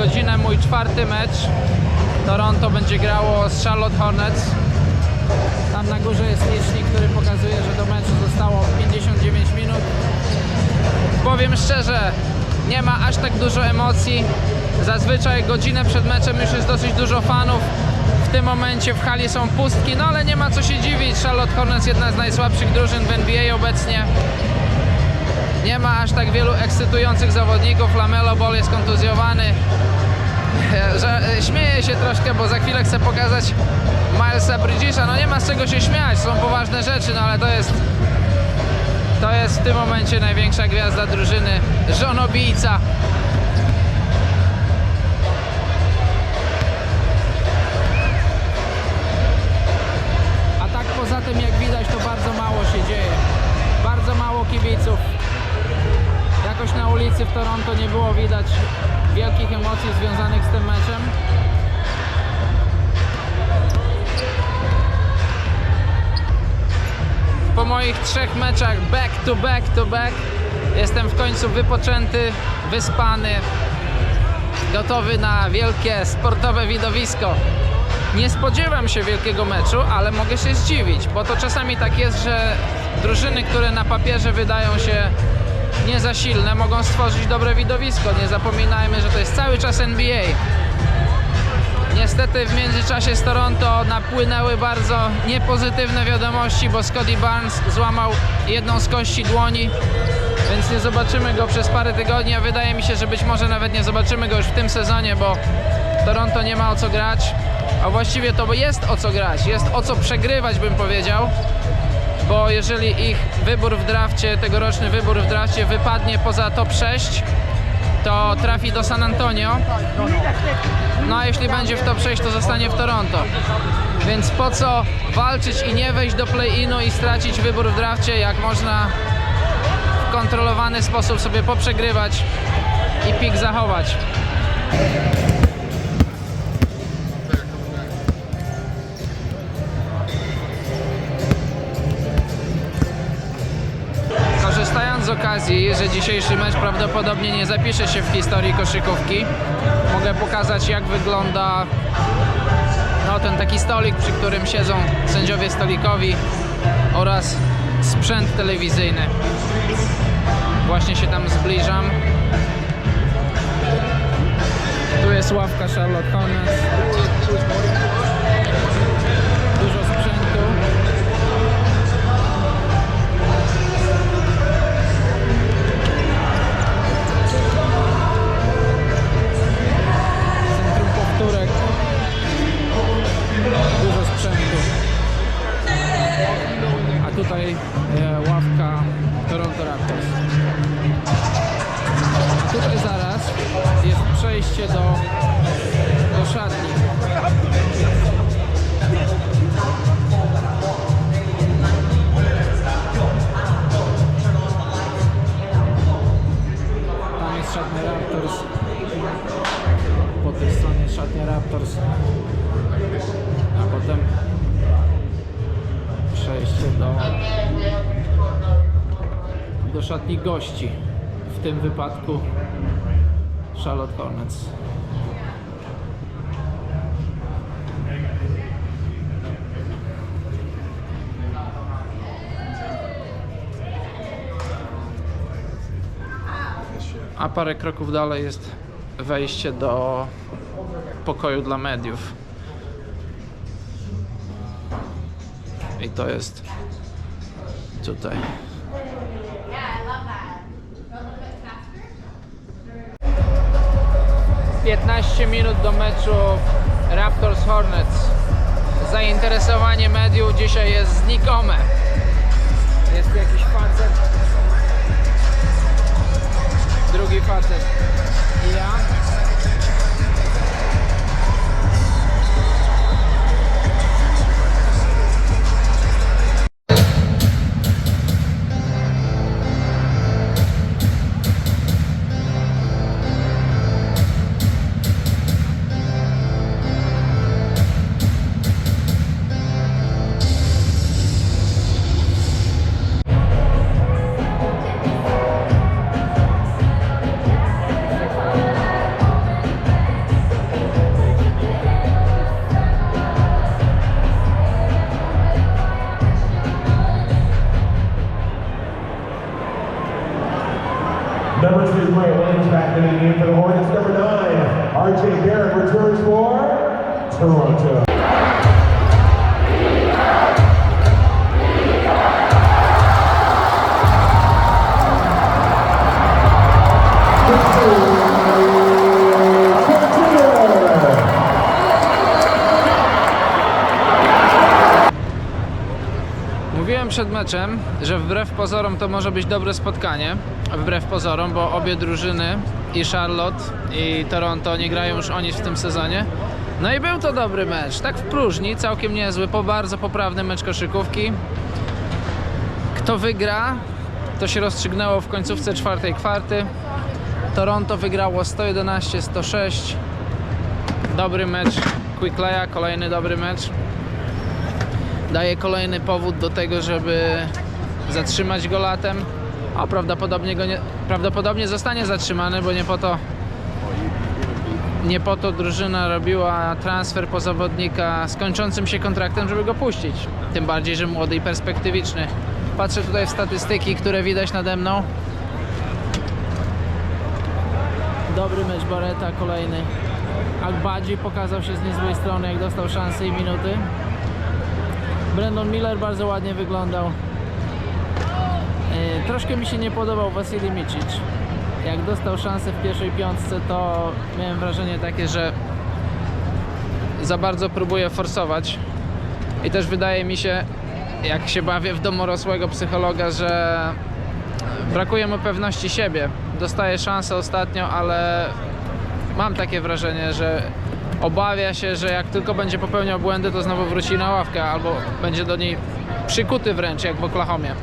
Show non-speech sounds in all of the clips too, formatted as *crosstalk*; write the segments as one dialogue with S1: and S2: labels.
S1: godzinę mój czwarty mecz. Toronto będzie grało z Charlotte Hornets. Tam na górze jest licznik, który pokazuje, że do meczu zostało 59 minut. Powiem szczerze, nie ma aż tak dużo emocji. Zazwyczaj godzinę przed meczem już jest dosyć dużo fanów. W tym momencie w hali są pustki, no ale nie ma co się dziwić. Charlotte Hornets jedna z najsłabszych drużyn w NBA obecnie. Nie ma aż tak wielu ekscytujących zawodników. Lamelo Ball jest kontuzjowany. Że, e, śmieję się troszkę, bo za chwilę chcę pokazać Milesa Bridgesa. No nie ma z czego się śmiać, są poważne rzeczy, no ale to jest to jest w tym momencie największa gwiazda drużyny, żonobijca. A tak poza tym, jak widać, to bardzo mało się dzieje. Bardzo mało kibiców. Jakoś na ulicy w Toronto nie było widać wielkich emocji związanych z tym meczem. Po moich trzech meczach back to back to back jestem w końcu wypoczęty, wyspany, gotowy na wielkie sportowe widowisko. Nie spodziewam się wielkiego meczu, ale mogę się zdziwić, bo to czasami tak jest, że drużyny, które na papierze wydają się nie za silne, mogą stworzyć dobre widowisko. Nie zapominajmy, że to jest cały czas NBA. Niestety w międzyczasie z Toronto napłynęły bardzo niepozytywne wiadomości, bo Scotty Barnes złamał jedną z kości dłoni, więc nie zobaczymy go przez parę tygodni, a wydaje mi się, że być może nawet nie zobaczymy go już w tym sezonie, bo Toronto nie ma o co grać, a właściwie to jest o co grać, jest o co przegrywać bym powiedział, bo jeżeli ich wybór w drafcie, tegoroczny wybór w drafcie wypadnie poza top 6, to trafi do San Antonio. No a jeśli będzie w top 6, to zostanie w Toronto. Więc po co walczyć i nie wejść do play-inu i stracić wybór w drafcie, jak można w kontrolowany sposób sobie poprzegrywać i pik zachować. Okazji, że dzisiejszy mecz prawdopodobnie nie zapisze się w historii koszykówki, mogę pokazać jak wygląda no, ten taki stolik, przy którym siedzą sędziowie stolikowi oraz sprzęt telewizyjny. Właśnie się tam zbliżam. Tu jest ławka Charlotte Hornets. Tutaj e, ławka Toronto Raptors. Tutaj zaraz jest przejście do, do szatni. Tam jest szatnia Raptors. Po tej stronie szatnia Raptors. A potem przejście do, do szatni gości. W tym wypadku Charlotte Hornets. A parę kroków dalej jest wejście do pokoju dla mediów. To jest tutaj. 15 minut do meczu Raptors Hornets. Zainteresowanie mediów dzisiaj jest znikome. Jest jakiś facet. Drugi facet. I ja. Meczem, że wbrew pozorom to może być dobre spotkanie. Wbrew pozorom, bo obie drużyny, i Charlotte, i Toronto, nie grają już o nic w tym sezonie. No i był to dobry mecz. Tak w próżni, całkiem niezły, po bardzo poprawny mecz koszykówki. Kto wygra, to się rozstrzygnęło w końcówce czwartej kwarty. Toronto wygrało 111-106. Dobry mecz Quickleya, kolejny dobry mecz daje kolejny powód do tego, żeby zatrzymać go latem. A prawdopodobnie, go nie, prawdopodobnie zostanie zatrzymany, bo nie po to nie po to drużyna robiła transfer po zawodnika z kończącym się kontraktem, żeby go puścić. Tym bardziej, że młody i perspektywiczny. Patrzę tutaj w statystyki, które widać nade mną. Dobry mecz Bareta, kolejny. Akbadzi pokazał się z niezłej strony, jak dostał szansy i minuty. Brandon Miller bardzo ładnie wyglądał. Yy, Troszkę mi się nie podobał Wasili Micic. Jak dostał szansę w pierwszej piątce, to miałem wrażenie takie, że za bardzo próbuje forsować. I też wydaje mi się, jak się bawię w domorosłego psychologa, że brakuje mu pewności siebie. Dostaje szansę ostatnio, ale mam takie wrażenie, że obawia się, że jak tylko będzie popełniał błędy, to znowu wróci na ławkę albo będzie do niej przykuty wręcz, jak w Oklahomie.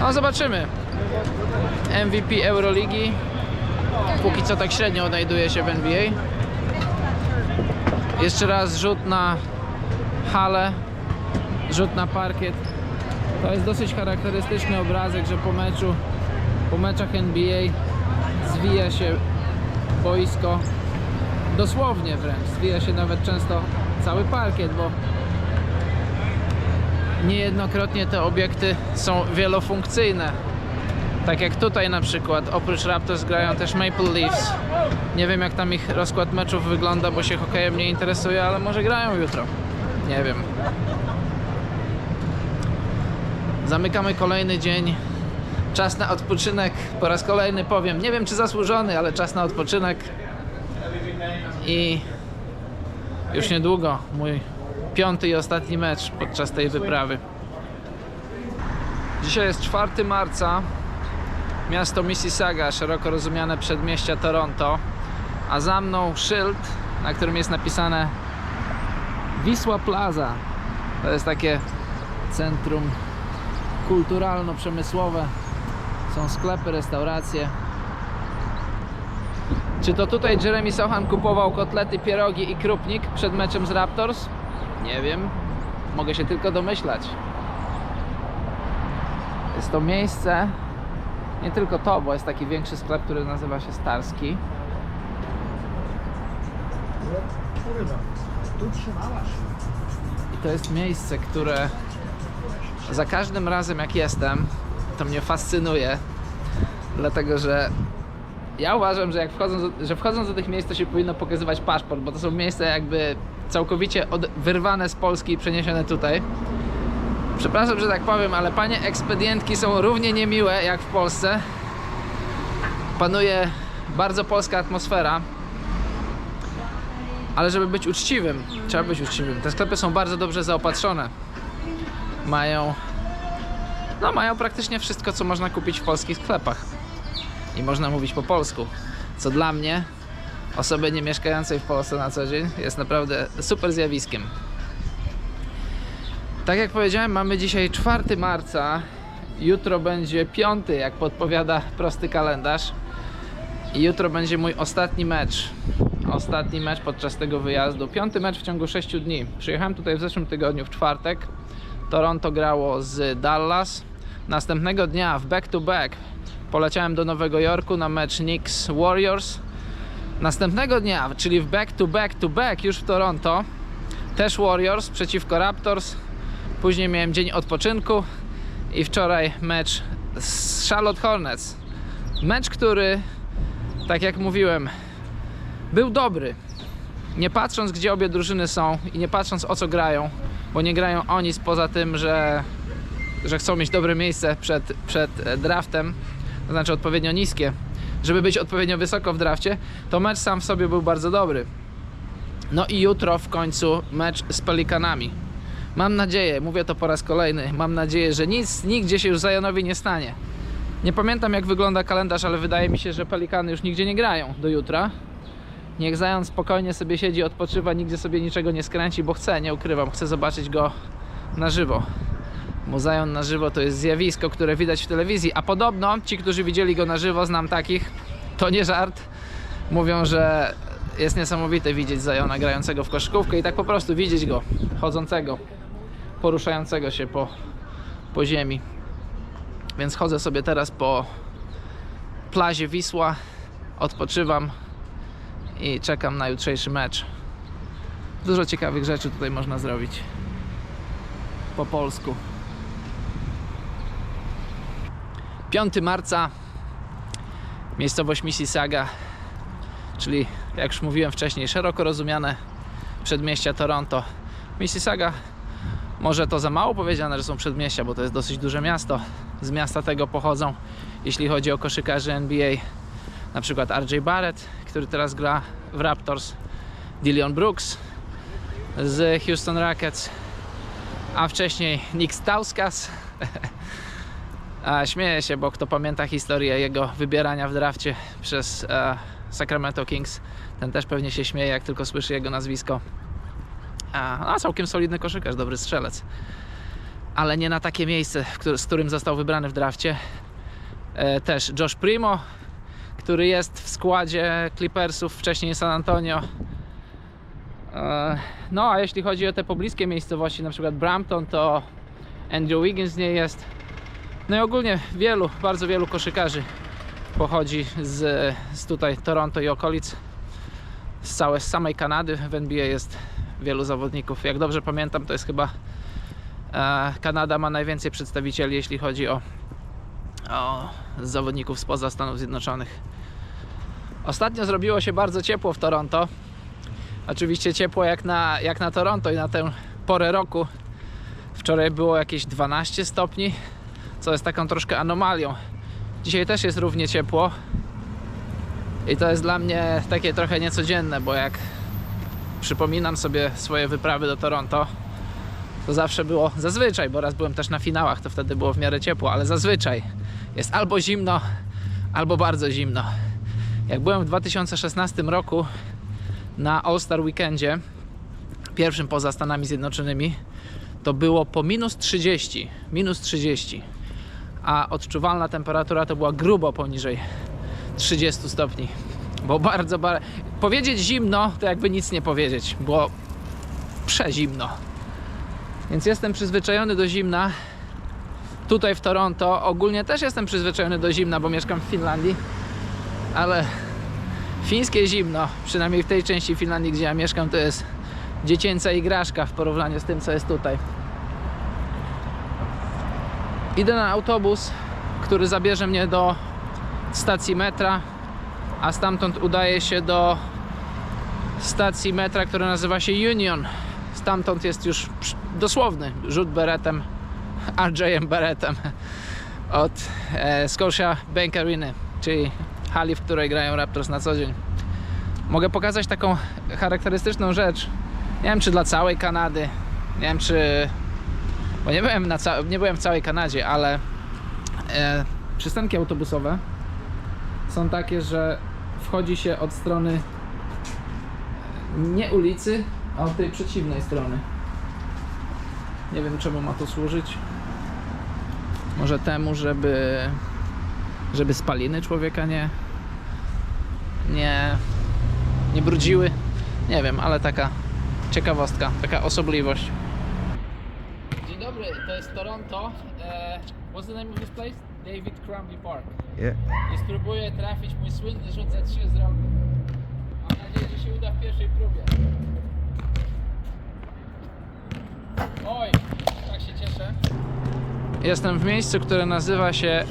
S1: No zobaczymy. MVP Euroligi. Póki co tak średnio odnajduje się w NBA. Jeszcze raz rzut na halę, rzut na parkiet. To jest dosyć charakterystyczny obrazek, że po meczu, po meczach NBA zwija się boisko dosłownie wręcz. Zwija się nawet często cały parkiet, bo niejednokrotnie te obiekty są wielofunkcyjne. Tak jak tutaj na przykład, oprócz Raptors grają też Maple Leafs. Nie wiem jak tam ich rozkład meczów wygląda, bo się hokejem nie interesuje, ale może grają jutro. Nie wiem. Zamykamy kolejny dzień. Czas na odpoczynek. Po raz kolejny powiem, nie wiem czy zasłużony, ale czas na odpoczynek. I już niedługo mój piąty i ostatni mecz podczas tej wyprawy. Dzisiaj jest 4 marca. Miasto Mississauga, szeroko rozumiane przedmieścia Toronto, a za mną szyld, na którym jest napisane Wisła Plaza. To jest takie centrum kulturalno-przemysłowe. Są sklepy, restauracje. Czy to tutaj Jeremy Sohan kupował kotlety, pierogi i krupnik przed meczem z Raptors? Nie wiem. Mogę się tylko domyślać. Jest to miejsce, nie tylko to, bo jest taki większy sklep, który nazywa się Starski. I to jest miejsce, które za każdym razem jak jestem, to mnie fascynuje, dlatego że ja uważam, że jak wchodząc, do- że wchodząc do tych miejsc, to się powinno pokazywać paszport, bo to są miejsca jakby całkowicie od, wyrwane z Polski i przeniesione tutaj. Przepraszam, że tak powiem, ale panie ekspedientki są równie niemiłe jak w Polsce. Panuje bardzo polska atmosfera. Ale żeby być uczciwym, trzeba być uczciwym. Te sklepy są bardzo dobrze zaopatrzone. Mają no mają praktycznie wszystko, co można kupić w polskich sklepach i można mówić po polsku. Co dla mnie, osoby nie mieszkającej w Polsce na co dzień, jest naprawdę super zjawiskiem. Tak jak powiedziałem, mamy dzisiaj 4 marca. Jutro będzie 5, jak podpowiada prosty kalendarz. I jutro będzie mój ostatni mecz. Ostatni mecz podczas tego wyjazdu. Piąty mecz w ciągu 6 dni. Przyjechałem tutaj w zeszłym tygodniu w czwartek. Toronto grało z Dallas. Następnego dnia w back to back poleciałem do Nowego Jorku na mecz Knicks Warriors. Następnego dnia, czyli w back to back to back już w Toronto, też Warriors przeciwko Raptors. Później miałem dzień odpoczynku i wczoraj mecz z Charlotte Hornets. Mecz, który tak jak mówiłem, był dobry. Nie patrząc, gdzie obie drużyny są i nie patrząc, o co grają, bo nie grają o nic poza tym, że, że chcą mieć dobre miejsce przed, przed draftem, to znaczy odpowiednio niskie, żeby być odpowiednio wysoko w drafcie, to mecz sam w sobie był bardzo dobry. No i jutro w końcu mecz z Pelikanami. Mam nadzieję, mówię to po raz kolejny, mam nadzieję, że nic nigdzie się już Zajanowi nie stanie. Nie pamiętam jak wygląda kalendarz, ale wydaje mi się, że Pelikany już nigdzie nie grają do jutra. Niech Zajan spokojnie sobie siedzi, odpoczywa, nigdzie sobie niczego nie skręci, bo chce, nie ukrywam, chcę zobaczyć go na żywo. Bo Zion na żywo to jest zjawisko, które widać w telewizji, a podobno ci, którzy widzieli go na żywo, znam takich, to nie żart, mówią, że jest niesamowite widzieć Zajona grającego w koszykówkę i tak po prostu widzieć go chodzącego, poruszającego się po, po ziemi. Więc chodzę sobie teraz po plaży Wisła, odpoczywam i czekam na jutrzejszy mecz. Dużo ciekawych rzeczy tutaj można zrobić po polsku. 5 marca, miejscowość Mississauga, czyli jak już mówiłem wcześniej, szeroko rozumiane przedmieścia Toronto. Mississauga, może to za mało powiedziane, że są przedmieścia, bo to jest dosyć duże miasto. Z miasta tego pochodzą, jeśli chodzi o koszykarzy NBA, na przykład RJ Barrett, który teraz gra w Raptors, Dillion Brooks z Houston Rockets, a wcześniej Nick Stauskas. *laughs* A, śmieję się, bo kto pamięta historię jego wybierania w drafcie przez e, Sacramento Kings, ten też pewnie się śmieje, jak tylko słyszy jego nazwisko. A, a całkiem solidny koszykarz, dobry strzelec. Ale nie na takie miejsce, w któr- z którym został wybrany w drafcie. E, też Josh Primo, który jest w składzie Clippersów, wcześniej San Antonio. E, No a jeśli chodzi o te pobliskie miejscowości, na przykład Brampton, to Andrew Wiggins nie jest. No i ogólnie wielu, bardzo wielu koszykarzy pochodzi z, z tutaj Toronto i okolic. Z całej, z samej Kanady w NBA jest wielu zawodników. Jak dobrze pamiętam, to jest chyba e, Kanada ma najwięcej przedstawicieli, jeśli chodzi o, o zawodników spoza Stanów Zjednoczonych. Ostatnio zrobiło się bardzo ciepło w Toronto. Oczywiście ciepło jak na, jak na Toronto i na tę porę roku. Wczoraj było jakieś 12 stopni, co jest taką troszkę anomalią. Dzisiaj też jest równie ciepło. I to jest dla mnie takie trochę niecodzienne, bo jak przypominam sobie swoje wyprawy do Toronto, to zawsze było zazwyczaj, bo raz byłem też na finałach, to wtedy było w miarę ciepło, ale zazwyczaj jest albo zimno, albo bardzo zimno. Jak byłem w 2016 roku na All-Star Weekendzie, pierwszym poza Stanami Zjednoczonymi, to było po minus 30, minus 30, a odczuwalna temperatura to była grubo poniżej 30 stopni. Bo bardzo, bardzo. Powiedzieć zimno, to jakby nic nie powiedzieć, było przezimno. Więc jestem przyzwyczajony do zimna. Tutaj w Toronto ogólnie też jestem przyzwyczajony do zimna, bo mieszkam w Finlandii. Ale fińskie zimno, przynajmniej w tej części Finlandii, gdzie ja mieszkam, to jest dziecięca igraszka w porównaniu z tym, co jest tutaj. Idę na autobus, który zabierze mnie do stacji metra, a stamtąd udaję się do stacji metra, która nazywa się Union. Stamtąd jest już dosłowny rzut beretem, *laughs* RJ-em beretem od e, Scotia Bank Arena, czyli hali, w której grają Raptors na co dzień. Mogę pokazać taką charakterystyczną rzecz. Nie wiem, czy dla całej Kanady, nie wiem, czy... Bo nie byłem, na nie byłem w całej Kanadzie, ale e, przystanki autobusowe są takie, że wchodzi się od strony nie ulicy, a od tej przeciwnej strony. Nie wiem czemu ma to służyć. Może temu, żeby żeby spaliny człowieka nie nie nie brudziły. Nie wiem, ale taka ciekawostka, taka osobliwość. Dobry, to jest Toronto. E, what's the name of this place? David Crombie Park.
S2: Yeah.
S1: I spróbuję trafić mój słynny za 3 z rogu. Mam nadzieję, że się uda w pierwszej próbie. Oj, tak się cieszę. Jestem w miejscu, które nazywa się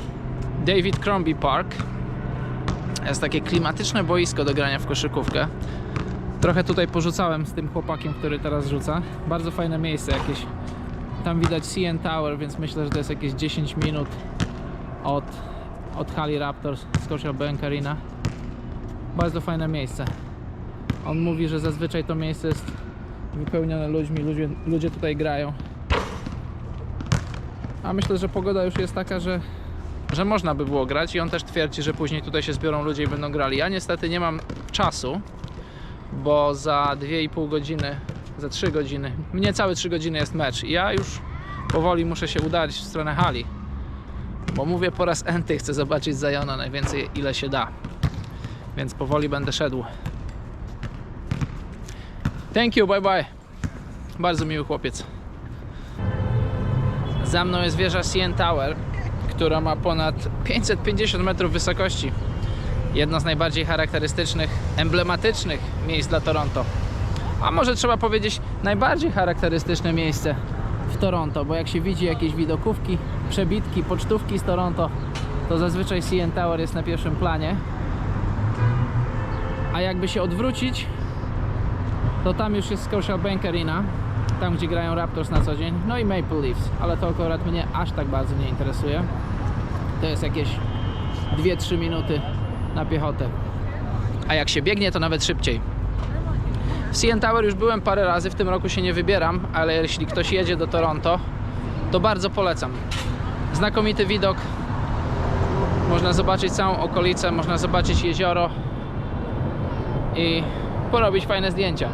S1: David Crombie Park. Jest takie klimatyczne boisko do grania w koszykówkę. Trochę tutaj porzucałem z tym chłopakiem, który teraz rzuca. Bardzo fajne miejsce jakieś. Tam widać CN Tower, więc myślę, że to jest jakieś 10 minut od, od hali Raptors, Scotiabank Arena. Bardzo fajne miejsce. On mówi, że zazwyczaj to miejsce jest wypełnione ludźmi, ludzie, ludzie tutaj grają. A myślę, że pogoda już jest taka, że, że można by było grać i on też twierdzi, że później tutaj się zbiorą ludzie i będą grali. Ja niestety nie mam czasu, bo za 2,5 godziny, za 3 godziny, niecałe 3 godziny jest mecz i ja już powoli muszę się udać w stronę hali. Bo mówię po raz enty, chcę zobaczyć Zajona najwięcej ile się da. Więc powoli będę szedł. Thank you, bye bye. Bardzo miły chłopiec. Za mną jest wieża CN Tower, która ma ponad 550 metrów wysokości. Jedno z najbardziej charakterystycznych, emblematycznych miejsc dla Toronto. A może trzeba powiedzieć najbardziej charakterystyczne miejsce w Toronto, bo jak się widzi jakieś widokówki, przebitki, pocztówki z Toronto, to zazwyczaj CN Tower jest na pierwszym planie. A jakby się odwrócić, to tam już jest Scotiabank Arena, tam gdzie grają Raptors na co dzień, no i Maple Leafs, ale to akurat mnie aż tak bardzo nie interesuje. To jest jakieś 2-3 minuty na piechotę. A jak się biegnie, to nawet szybciej. W CN Tower już byłem parę razy, w tym roku się nie wybieram, ale jeśli ktoś jedzie do Toronto, to bardzo polecam. Znakomity widok. Można zobaczyć całą okolicę, można zobaczyć jezioro i porobić fajne zdjęcia.